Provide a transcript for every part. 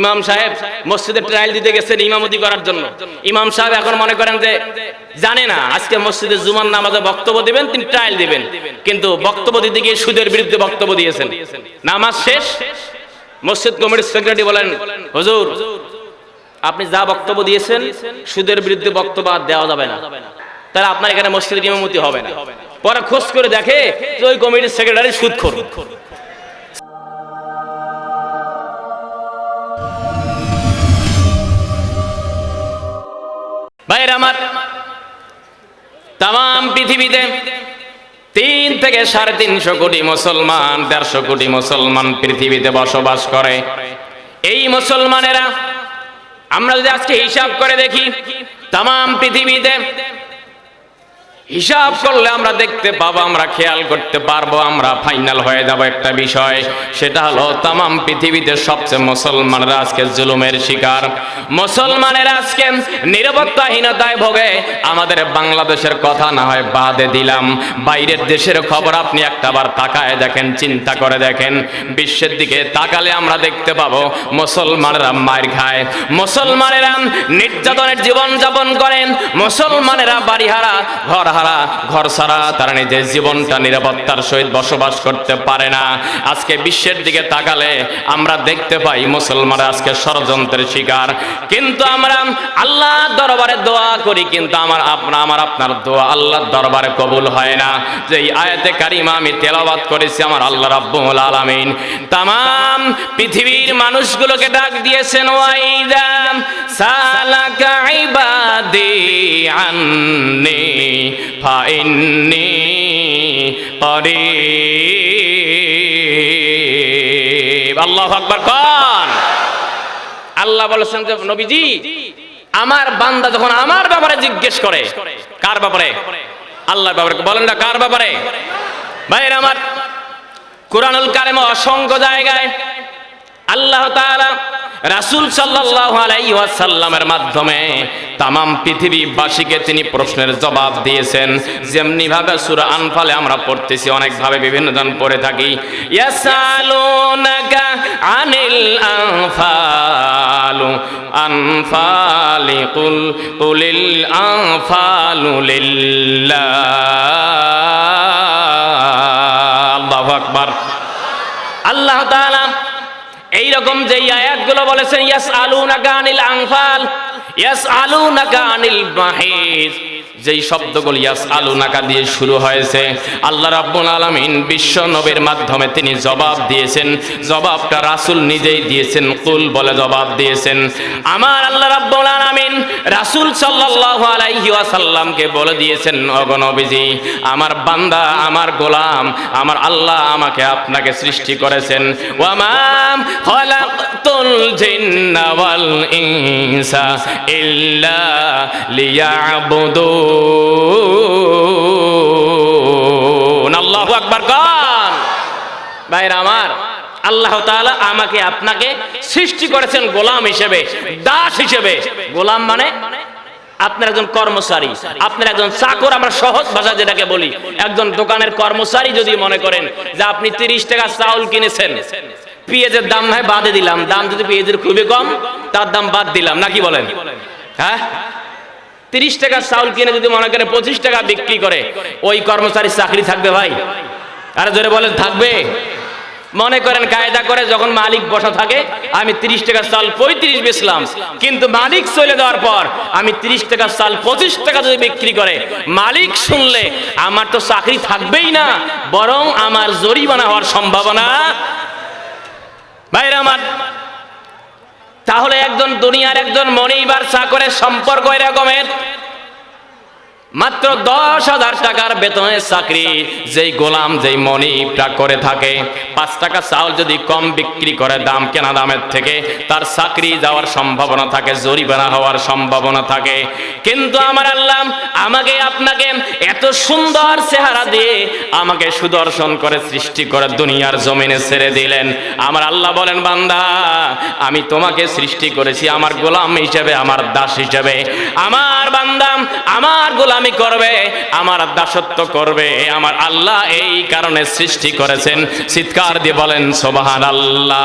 ইমাম সাহেব মসজিদে ট্রায়াল দিতে গেছেন ইমামতি করার জন্য। ইমাম সাহেব এখন মনে করেন যে জানে না, আজকে মসজিদে জুমার নামাজে বক্তব্য দিবেন, তিনি ট্রায়াল দিবেন। কিন্তু বক্তব্য দিতে গিয়ে সুদের বিরুদ্ধে বক্তব্য দিয়েছেন। নামাজ শেষ, মসজিদ কমিটির সেক্রেটারি বলেন, হুজুর, আপনি যা বক্তব্য দিয়েছেন, সুদের বিরুদ্ধে বক্তব্য আর দেওয়া যাবে না। তাহলে আপনার এখানে মসজিদের ইমামতি হবে না। পরে খোঁজ করে দেখে যে ওই কমিটির সেক্রেটারি সুদ খোর। ভাইয়ের আমার তাম পৃথিবীতে তিন থেকে সাড়ে তিনশো কোটি মুসলমান, দেড়শো কোটি মুসলমান পৃথিবীতে বসবাস করে। এই মুসলমানেরা, আমরা যদি আজকে হিসাব করে দেখি তাম পৃথিবীতে হিসাব করলে আমরা দেখতে পাবো, আমরা খেয়াল করতে পারব, আমরা ফাইনাল হয়ে যাব একটা বিষয়। সেটা হলো তামাম পৃথিবীতে সবচেয়ে মুসলমানরা আজকে জুলুমের শিকার। মুসলমানেরা আজকে নিরাপত্তাহীনতায় ভোগে। আমাদের বাংলাদেশের কথা না হয় বাদে দিলাম। বাইরের দেশের খবর আপনি একটাবার তাকায় দেখেন, চিন্তা করে দেখেন। বিশ্বের দিকে তাকালে আমরা দেখতে পাবো, মুসলমানেরা মায়ের খায়। মুসলমানেরা নির্যাতনের জীবন যাপন করেন। মুসলমানেরা বাড়িহারা, ঘর হারা ঘর ছাড়া তারা নিজের জীবনটা নিরাপত্তার সহিত বসবাস করতে পারে না। আজকে বিশ্বের দিকে তাকালে আমরা দেখতে পাই মুসলমানরা আজকে ষড়যন্ত্রের শিকার। কিন্তু আমরা আল্লাহ দরবারে দোয়া করি, কিন্তু আমার আপনার আমার আপনার দোয়া আল্লাহর দরবারে কবুল হয় না। যে এই আয়াতে কারিমা আমি তেলাবাদ করেছি আমার আল্লাহ রাব্বুল আলামিন। তামাম পৃথিবীর মানুষগুলোকে ডাক দিয়েছেন ওয়াইদা সালাকা ইবাদি আন্নি আল্লাহু কোন। আল্লাহ বলেছেন যে, নবীজি, আমার বান্দা যখন আমার ব্যাপারে জিজ্ঞেস করে, কার ব্যাপারে? আল্লাহর ব্যাপারে। বলেন না, কার ব্যাপারে? ভাইয়ের আমার কোরআনুল কারিমে অসংখ্য জায়গায় আল্লাহ তাআলা রাসূল সাল্লাল্লাহু আলাইহি ওয়াসাল্লামের মাধ্যমে তামাম পৃথিবীবাসীকে তিনি প্রশ্নের জবাব দিয়েছেন। যেমনি ভাবে সূরা আনফালে আমরা পড়তেছি অনেক ভাবে বিভিন্ন জন পড়ে থাকি। আনিল আনফালু, আনফালি কুল, কুলিল আনফালু লিল্লাহ। আল্লাহু আল্লাহ তাআলা এই রকম যে আয়াতগুলো বলেছেন ইয়াস আলু নাকানিল আংফাল ইয়াস আলু নাকা আনিল মাহিজ যেই শব্দগুলো ইয়াস আলু নাকা দিয়ে শুরু হয়েছে, আল্লাহ রাব্বুল আলামিন বিশ্ব নবীর মাধ্যমে তিনি জবাব দিয়েছেন। জবাবটা রাসূল নিজেই দিয়েছেন, কুল বলে জবাব দিয়েছেন। আমার আল্লাহ রাব্বুল আলামিন রাসূল সাল্লাল্লাহু আলাইহি ওয়াসাল্লামকে বলে দিয়েছেন অগনবীজি আমার বান্দা, আমার গোলাম, আমার আল্লাহ আমাকে আপনাকে সৃষ্টি করেছেন। ওয়ামাম খলাকতুল জিন্না ওয়াল ইনসা ইল্লা লিয়াবুদুন আল্লাহু আকবার কান ভাইরা আমার, আল্লাহ তাআলা আমাকে আপনাকে সৃষ্টি করেছেন গোলাম হিসেবে, দাস হিসেবে। গোলাম মানে আপনার একজন কর্মচারী, আপনার একজন চাকর, আমরা সহজ ভাষা যেটাকে বলি। একজন দোকানের কর্মচারী যদি মনে করেন যে আপনি তিরিশ টাকা চাউল কিনেছেন, পেঁয়াজের দাম নয় বাদে দিলাম, দাম যদি পেঁয়াজের খুবই কম, তার দাম বাদ দিলাম নাকি বলেন? হ্যাঁ? তিরিশ টাকা চাউল কিনে যদি মনে করে পঁচিশ টাকা বিক্রি করে, ওই কর্মচারীর চাকরি থাকবে ভাই। আরে জোরে বলেন, থাকবে। মনে করেন কায়দা করে যখন মালিক বসা থাকে, আমি তিরিশ টাকা চাল পঁয়ত্রিশ বেচলাম, কিন্তু মালিক চলে যাওয়ার পর আমি তিরিশ টাকা চাল পঁচিশ টাকা যদি বিক্রি করে, মালিক শুনলে আমার তো চাকরি থাকবেই না, বরং আমার জরিমানা হওয়ার সম্ভাবনা। ভাইরা আমার তাহলে একজন দুনিয়ার একজন মনিবার চাকরের সম্পর্ক এরকমের? মাত্র দশ হাজার টাকার বেতনের চাকরি, যেই গোলাম, যেই মনিবটা করে থাকে। পাঁচ টাকা চাউল যদি কম বিক্রি করে, দাম কেনা দামের থেকে, তার চাকরি যাওয়ার সম্ভাবনা থাকে, জরিমানা হওয়ার সম্ভাবনা থাকে। কিন্তু আমার আল্লাহ আমাকে, আপনাকে এত সুন্দর চেহারা দিয়ে আমাকে সুদর্শন করে, সৃষ্টি করে দুনিয়ার জমিনে ছেড়ে দিলেন। আমার আল্লাহ বলেন, বান্দা, আমি তোমাকে সৃষ্টি করেছি আমার গোলাম হিসেবে, আমার দাস হিসেবে। আমার বান্দা, আমার গোলামি করবে, আমার দাসত্ব করবে, আমার আল্লাহ এই কারণে সৃষ্টি করেছেন। চিৎকার দিয়ে বলেন সোবাহান আল্লাহ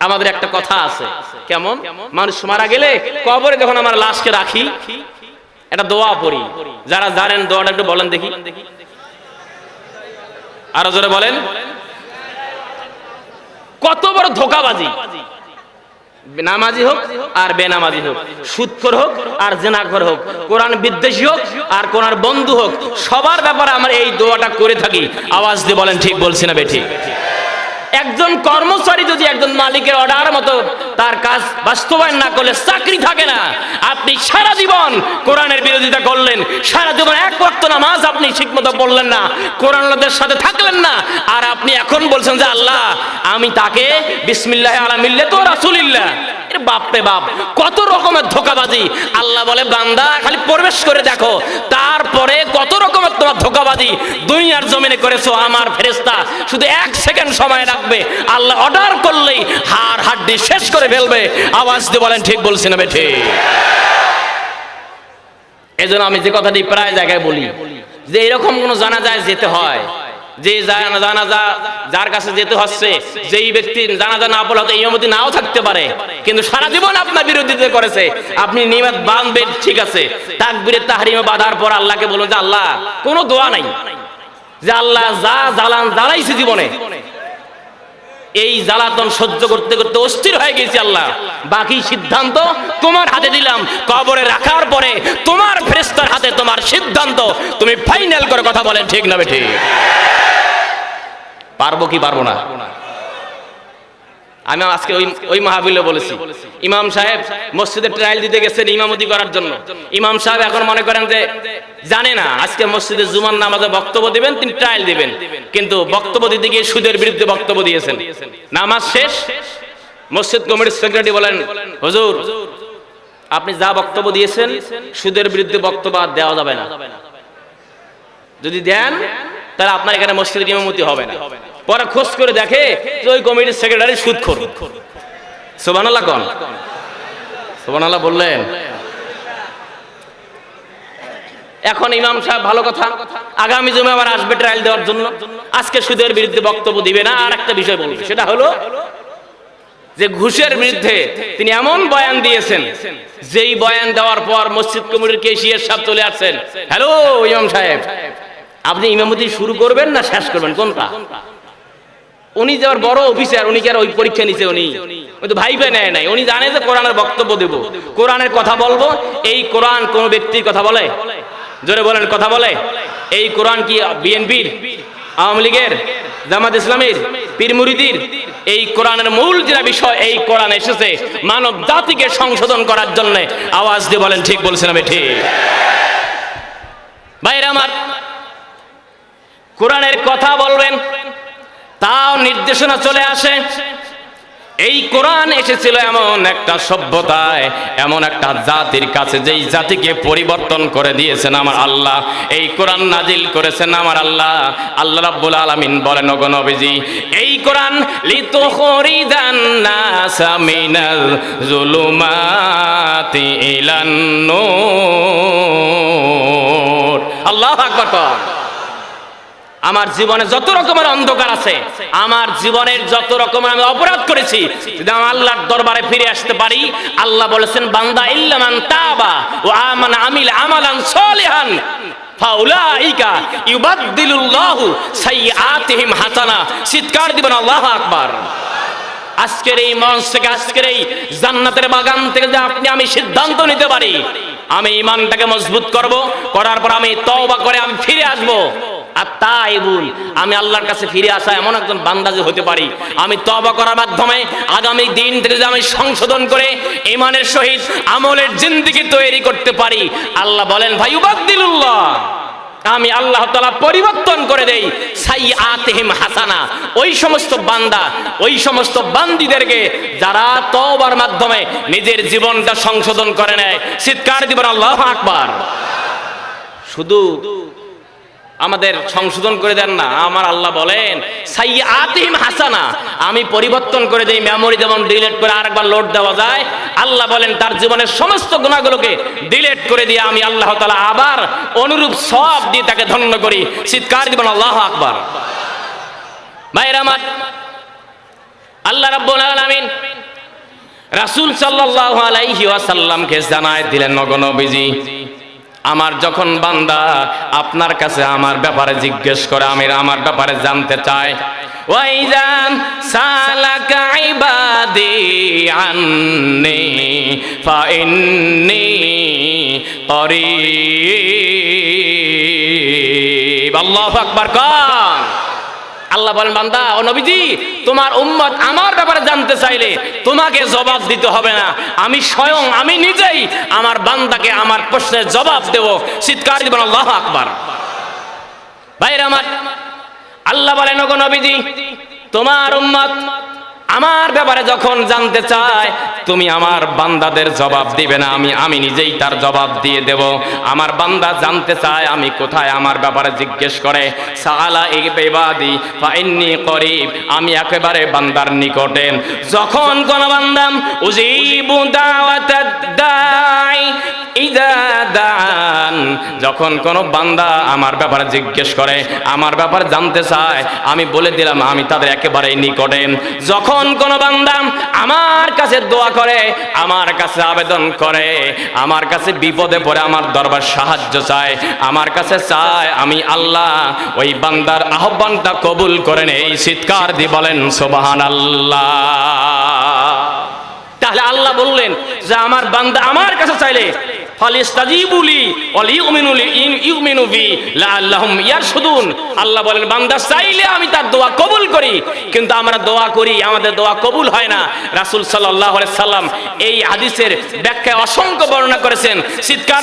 আমাদের একটা কথা আছে, কেমন? মানুষ মারা গেলে কবরে যখন আমার লাশকে রাখি একটা দোয়া পড়ি। যারা জানেন দোয়াটা একটু বলেন দেখি। আরও জোরে বলেন। কত বড় ধোকাবাজি। নামাজি হোক আর বেনামাজি হোক, সুৎখর হোক আর জেনাখর হোক, কোরআন বিদ্বেষী হোক আর কোরআন বন্ধু হোক, সবার ব্যাপারে আমরা এই দোয়াটা করে থাকি। আওয়াজ দিয়ে বলেন, ঠিক বলছি না বেঠিক একজন কর্মচারী যদি একজন মালিকের অর্ডার মতো তার কাজ বাস্তবায়ন না করলে চাকরি থাকে না। আপনি সারা জীবন কোরআনের বিরোধিতা করলেন, সারা জীবন এক ওয়াক্ত নামাজ আপনি ঠিকমতো পড়লেন না কোরআনদের সাথে থাকলেন না, আর আপনি এখন বলছেন যে, আল্লাহ, আমি তাকে বিসমিল্লাহ আলা মিল্লে তো রাসূলিল্লাহ। এর বাপ, কত রকমের ধোকাবাজি। আল্লাহ বলে, বান্দা, খালি প্রবেশ করে দেখো, তারপরে ধোকাবাজি দুনিয়ার জমিনে করেছ আমার ফেরেস্তা শুধু এক সেকেন্ড সময় রাখবে আল্লাহ অর্ডার করলেই হাড় হাড্ডি শেষ করে ফেলবে। আওয়াজ দিয়ে বলেন, ঠিক বলছি না বেঠে? এজন্য জন্য আমি যে কথাটি প্রায় জায়গায় বলি, যে এরকম কোনো জানা যায় যেতে হয় যে জানাজা যার কাছে যেতে হচ্ছে, যেই ব্যক্তি জানাজা না হয়তো এই নাও থাকতে পারে। কিন্তু সারা জীবন আপনার বিরোধিতা করেছে, আপনি নিমাত বাঁধবেন ঠিক আছে। তাকবীরে তাহরিমে বাধার পর আল্লাহকে বলুন যে, আল্লাহ, কোনো দোয়া নাই। যে আল্লাহ যা জ্বালান, জ্বালাইছে জীবনে। এই জ্বালাতন সহ্য করতে করতে অস্থির হয়ে গেছি আল্লাহ। বাকি সিদ্ধান্ত তোমার হাতে দিলাম। কবরে রাখার পরে তোমার ফেরেস্তার হাতে তোমার সিদ্ধান্ত। তুমি ফাইনাল করে কথা বলেন ঠিক না ঠিক পারব কি পারব না? আমি আজকে ওই ওই মাহবিলে বলেছি। ইমাম সাহেব মসজিদে ট্রায়াল দিতে গেছেন ইমামতি করার জন্য। ইমাম সাহেব এখন মনে করেন যে জানে না, আজকে মসজিদে জুমান নামাজে বক্তব্য দিবেন, তিনি ট্রায়াল দিবেন। কিন্তু বক্তব্য দিতে গিয়ে সুদের বিরুদ্ধে বক্তব্য দিয়েছেন। নামাজ শেষ। মসজিদ কমিটির সেক্রেটারি বলেন, হুজুর, আপনি যা বক্তব্য দিয়েছেন, সুদের বিরুদ্ধে বক্তব্য দেওয়া যাবে না। যদি দেন তাহলে আপনার এখানে মসজিদের ইমামতি হবে না। পরে খোঁজ করে দেখে যে ওই কমিটির সেক্রেটারি সুদখোর সোবানাল্লাহ কন। সোবানাল্লাহ বললেন। এখন ইমাম সাহেব ভালো কথা। আগামী জমে আবার আসবে ট্রায়াল দেওয়ার জন্য। আজকে সুদের বিরুদ্ধে বক্তব্য দিবে না। আর একটা বিষয় বলবে। সেটা হলো যে ঘুষের বিরুদ্ধে তিনি এমন বয়ান দিয়েছেন, যেই বয়ান দেওয়ার পর মসজিদ কমিটির কেশিয়ার সাহেব চলে আসছেন। হ্যালো ইমাম সাহেব। আপনি ইমামতি শুরু করবেন না শেষ করবেন? কোনটা? উনি যে বড় অফিসার, উনি কি আর ওই পরীক্ষা নিছে উনি? ওই তো ভাইবে নেয় নাই। উনি জানে যে কোরআনের বক্তব্য দেব। কোরআনের কথা বলব, এই কোরআন কোন ব্যক্তির কথা বলে? জোরে বলেন, কথা বলে। এই কোরআন কি বিএনপির, আওয়ামী লীগের, জামাত ইসলামের, পীর মুরিদির? এই কোরআনের মূল যেটা বিষয়, এই কোরআন এসেছে মানব জাতিকে সংশোধন করার জন্য। আওয়াজ দিয়ে বলেন, ঠিক বলছেন আমি, ঠিক। ভাইরা আমার কোরআনের কথা বলবেন, তাও নির্দেশনা চলে আসে। এই কোরআন এসেছিল এমন একটা সভ্যতায়, এমন একটা জাতির কাছে, যেই জাতিকে পরিবর্তন করে দিয়েছেন আমার আল্লাহ। এই কোরআন নাজিল করেছেন আমার আল্লাহ। আল্লাহ রাব্বুল আলামিন বলেন, ওগো নবীজি, এই কোরআন, লিতুখরিজান নাসা মিনাল জুলুমাতি ইলান নূর। আল্লাহু আকবার আমার জীবনে যত রকমের অন্ধকার আছে, আমার জীবনের যত রকমের আমি অপরাধ করেছি, যদি আমি আল্লাহর দরবারে ফিরে আসতে পারি, আল্লাহ বলেছেন, বান্দা ইল্লামান তাবা ও আমান আমিল আমালান সলিহান, ফাউলাইকা ইউবাদদিলুল্লাহু সাইয়্যাতিহিম হাসানা। চিৎকার দিবেন, আল্লাহু আকবার। আজকের এই মঞ্চ থেকে, আজকের এই জান্নাতের বাগান থেকে যে আপনি আমি সিদ্ধান্ত নিতে পারি, আমি ইমানটাকে মজবুত করব, করার পর আমি তওবা করে আমি ফিরে আসব। আর আমি আল্লাহর কাছে ফিরে আসা এমন একজন বান্দা যে হতে পারি। আমি তওবা করার মাধ্যমে আগামী দিন থেকে আমি সংশোধন করে ইমানের সহিত আমলের জিন্দিগি তৈরি করতে পারি, আল্লাহ বলেন, ভাই উবাদ্দিলুল্লাহ আমি আল্লাহ তালা পরিবর্তন করে দেই সাই আতেহিম হাসানা। ওই সমস্ত বান্দা, ওই সমস্ত বান্দিদেরকে যারা তবার মাধ্যমে নিজের জীবনটা সংশোধন করে নেয়। চিৎকার দিবেন, আল্লাহ আকবার। শুধু আমাদের সংশোধন করে দেন না। আমার আল্লাহ বলেন সাই আতিম হাসানা। আমি পরিবর্তন করে দেই মেমোরি যেমন ডিলেট করে আরেকবার লোড দেওয়া যায়। আল্লাহ বলেন, তার জীবনের সমস্ত গুণাগুলোকে ডিলেট করে দিয়ে আমি আল্লাহ তালা আবার অনুরূপ সব দিয়ে তাকে ধন্য করি। চিৎকার দিবেন, আল্লাহ আকবার। ভাইরা আমার, আল্লাহ রাব্বুল আলামিন রাসূল সাল্লাল্লাহু আলাইহি ওয়াসাল্লামকে জানায় দিলেন নগনবীজি আমার যখন বান্দা আপনার কাছে আমার ব্যাপারে জিজ্ঞেস করে আমি আমার ব্যাপারে জানতে চাই। ওয়াইজান সালাকা ইবাদি আন্নি ফাইন্নি করিব। আল্লাহু আকবার আল্লাহ বলেন, বান্দা, ও নবীজি, তোমার উম্মত আমার ব্যাপারে জানতে চাইলে তোমাকে জবাব দিতে হবে না। আমি স্বয়ং, আমি নিজেই আমার বান্দাকে আমার প্রশ্নের জবাব দেব। চিৎকার দিবেন আল্লাহ আকবার। ভাইরা আমার, আল্লাহ বলেন, ওগো নবীজি, তোমার উম্মত আমার ব্যাপারে যখন জানতে চায়, তুমি আমার বান্দাদের জবাব দিবে না, আমি আমি নিজেই তার জবাব দিয়ে দেব। আমার বান্দা জানতে চায়, আমি কোথায় আমার ব্যাপারে জিজ্ঞেস করে। সালা ইবাদি ফাইন্নি করিব, আমি একেবারে বান্দার নিকটে। যখন কোন বান্দাম উজিবু দাই যখন কোন বান্দা আমার ব্যাপারে জিজ্ঞেস করে, আমার ব্যাপারে জানতে চায়, আমি বলে দিলাম, আমি তাদের একেবারে নিকটে। যখন কোন বান্দা আমার কাছে দোয়া করে, আমার কাছে আবেদন করে, আমার কাছে বিপদে পড়ে, আমার দরবার সাহায্য চায়, আমার কাছে চায়, আমি আল্লাহ ওই বান্দার আহ্বানটা কবুল করেন এই চিৎকার দিয়ে বলেন সোবাহান আল্লাহ তাহলে আল্লাহ বললেন যে, আমার বান্দা আমার কাছে চাইলে তার দোয়া কবুল করি, কিন্তু আমরা দোয়া করি, আমাদের দোয়া কবুল হয় না। এই হাদিসের অসংখ্য বর্ণনা করেছেন। চিৎকার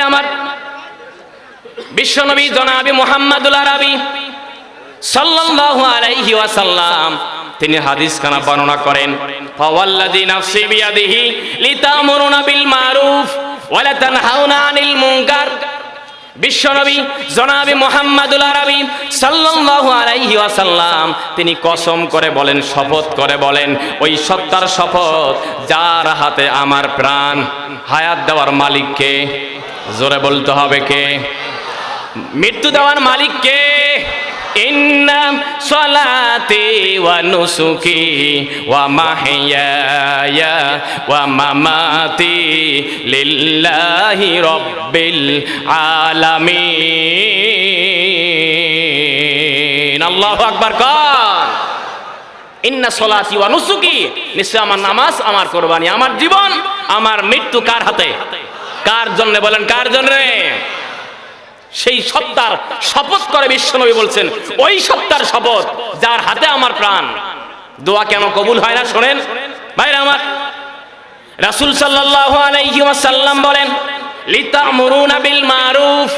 আমার, বিশ্বনবী জনাবি তিনি হাদিস খানা বর্ণনা করেন। ফাওয়াল্লাযী নাফসি বিয়াদিহি লিতামুরুনা বিল মারুফ ওয়া লা তানহাউনা আনিল বিশ্বনবী জনাবি মুহাম্মাদুল আরবি সাল্লাল্লাহু আলাইহি ওয়াসাল্লাম তিনি কসম করে বলেন, শপথ করে বলেন, ওই সত্তার শপথ যার হাতে আমার প্রাণ। হায়াত দেওয়ার মালিককে জোরে বলতে হবে কে? মৃত্যু দেওয়ার মালিক কে ইন্না সলাতি ওয়া নুসুকি ওয়া মাহিয়ায়া ওয়া মামাতি লিল্লাহি রাব্বিল আলামিন। আল্লাহু আকবার কান ইন্না সলাতি ওয়া নুসুকি, নিশ্চয় আমার নামাজ, আমার কোরবানি, আমার জীবন, আমার মৃত্যু কার হাতে? কার জন্য বলেন, কার জন্য? সেই সত্তার শপথ করে বিশ্বনবী বলছেন, ওই সত্তার শপথ যার হাতে আমার প্রাণ। দোয়া কেন কবুল হয় না শোনেন? ভাইরা আমার, রাসূল সাল্লাল্লাহু আলাইহি ওয়াসাল্লাম বলেন, লিতামুরুনা বিল মারুফ।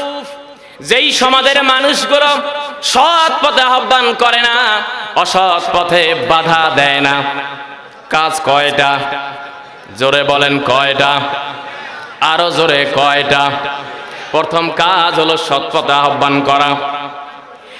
যেই সমাজের মানুষগুলো সৎ পথে আহ্বান করে না, অসৎ পথে বাধা দেয় না। কাজ কয়টা? জোরে বলেন কয়টা? আরও জোরে কয়টা? প্রথম কাজ হলো সৎপথে আহ্বান করা।